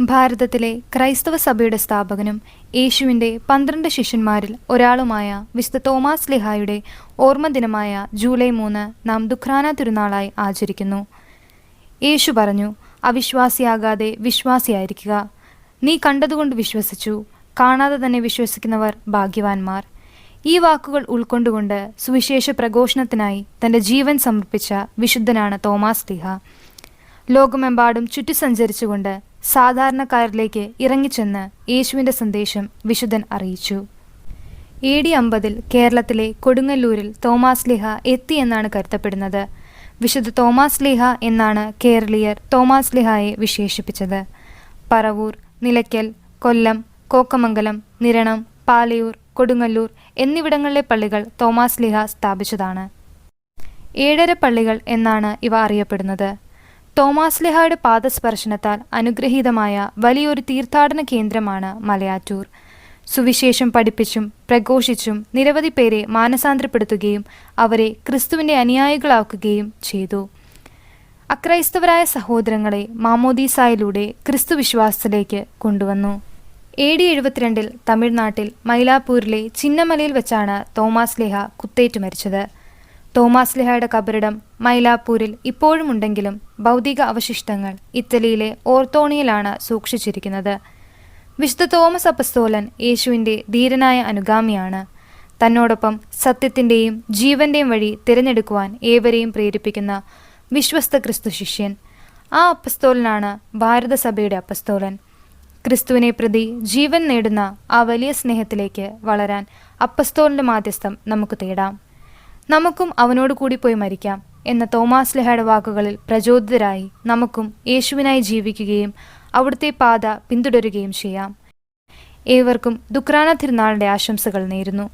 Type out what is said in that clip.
ഭാരതത്തിലെ ക്രൈസ്തവ സഭയുടെ സ്ഥാപകനും യേശുവിന്റെ പന്ത്രണ്ട് ശിഷ്യന്മാരിൽ ഒരാളുമായ വിശുദ്ധ തോമാസ് ലിഹായുടെ ഓർമ്മദിനമായ ജൂലൈ മൂന്ന് നാം ദുഃഖ്രാന തിരുനാളായി ആചരിക്കുന്നു. യേശു പറഞ്ഞു അവിശ്വാസിയാകാതെ വിശ്വാസിയായിരിക്കുക. നീ കണ്ടതുകൊണ്ട് വിശ്വസിച്ചു. കാണാതെ തന്നെ വിശ്വസിക്കുന്നവർ ഭാഗ്യവാന്മാർ. ഈ വാക്കുകൾ ഉൾക്കൊണ്ടുകൊണ്ട് സുവിശേഷ പ്രഘോഷണത്തിനായി തന്റെ ജീവൻ സമർപ്പിച്ച വിശുദ്ധനാണ് തോമാസ് ലിഹ. ലോകമെമ്പാടും ചുറ്റി സഞ്ചരിച്ചുകൊണ്ട് സാധാരണക്കാരിലേക്ക് ഇറങ്ങിച്ചെന്ന് യേശുവിന്റെ സന്ദേശം വിശുദ്ധൻ അറിയിച്ചു. എ ഡി അമ്പതിൽ കേരളത്തിലെ കൊടുങ്ങല്ലൂരിൽ തോമാസ് ലിഹ എത്തി എന്നാണ് കരുതപ്പെടുന്നത്. വിശുദ്ധ തോമാസ് ലിഹ എന്നാണ് കേരളീയർ തോമാസ് ലിഹായെ വിശേഷിപ്പിച്ചത്. പറവൂർ നിലയ്ക്കൽ കൊല്ലം കോക്കമംഗലം നിരണം പാലയൂർ കൊടുങ്ങല്ലൂർ എന്നിവിടങ്ങളിലെ പള്ളികൾ തോമാസ് ലിഹ സ്ഥാപിച്ചതാണ്. ഏഴര പള്ളികൾ എന്നാണ് ഇവ അറിയപ്പെടുന്നത്. തോമാസ് ലിഹായുടെ പാദസ്പർശനത്താൽ അനുഗ്രഹീതമായ വലിയൊരു തീർത്ഥാടന കേന്ദ്രമാണ് മലയാറ്റൂർ. സുവിശേഷം പഠിപ്പിച്ചും പ്രഘോഷിച്ചും നിരവധി പേരെ മാനസാന്തരപ്പെടുത്തുകയും അവരെ ക്രിസ്തുവിന്റെ അനുയായികളാക്കുകയും ചെയ്തു. അക്രൈസ്തവരായ സഹോദരങ്ങളെ മാമോദീസായിലൂടെ ക്രിസ്തു വിശ്വാസത്തിലേക്ക് കൊണ്ടുവന്നു. എ ഡി എഴുപത്തിരണ്ടിൽ തമിഴ്നാട്ടിൽ മൈലാപ്പൂരിലെ ചിന്നമലയിൽ വെച്ചാണ് തോമാസ് ലേഹ കുത്തേറ്റ് മരിച്ചത്. തോമാസ് ലിഹയുടെ കബറിടം മൈലാപ്പൂരിൽ ഇപ്പോഴുമുണ്ടെങ്കിലും ഭൗതിക അവശിഷ്ടങ്ങൾ ഇറ്റലിയിലെ ഓർത്തോണിയിലാണ് സൂക്ഷിച്ചിരിക്കുന്നത്. വിശുദ്ധ തോമസ് അപ്പസ്തോലൻ യേശുവിന്റെ ധീരനായ അനുഗാമിയാണ്. തന്നോടൊപ്പം സത്യത്തിന്റെയും ജീവന്റെയും വഴി തിരഞ്ഞെടുക്കുവാൻ ഏവരെയും പ്രേരിപ്പിക്കുന്ന വിശ്വസ്ത ക്രിസ്തു ശിഷ്യൻ. ആ അപ്പസ്തോലനാണ് ഭാരതസഭയുടെ അപ്പസ്തോലൻ. ക്രിസ്തുവിനെ പ്രതി ജീവൻ നേടുന്ന ആ വലിയ സ്നേഹത്തിലേക്ക് വളരാൻ അപ്പസ്തോലിന്റെ മാധ്യസ്ഥം നമുക്ക് തേടാം. നമുക്കും അവനോട് കൂടി പോയി മരിക്കാം എന്ന തോമാസ് ലെഹയുടെ വാക്കുകളിൽ പ്രചോദിതരായി നമുക്കും യേശുവിനായി ജീവിക്കുകയും അവിടുത്തെ പാത പിന്തുടരുകയും ചെയ്യാം. ഏവർക്കും ദുക്രാന തിരുനാളിന്റെ ആശംസകൾ നേരുന്നു.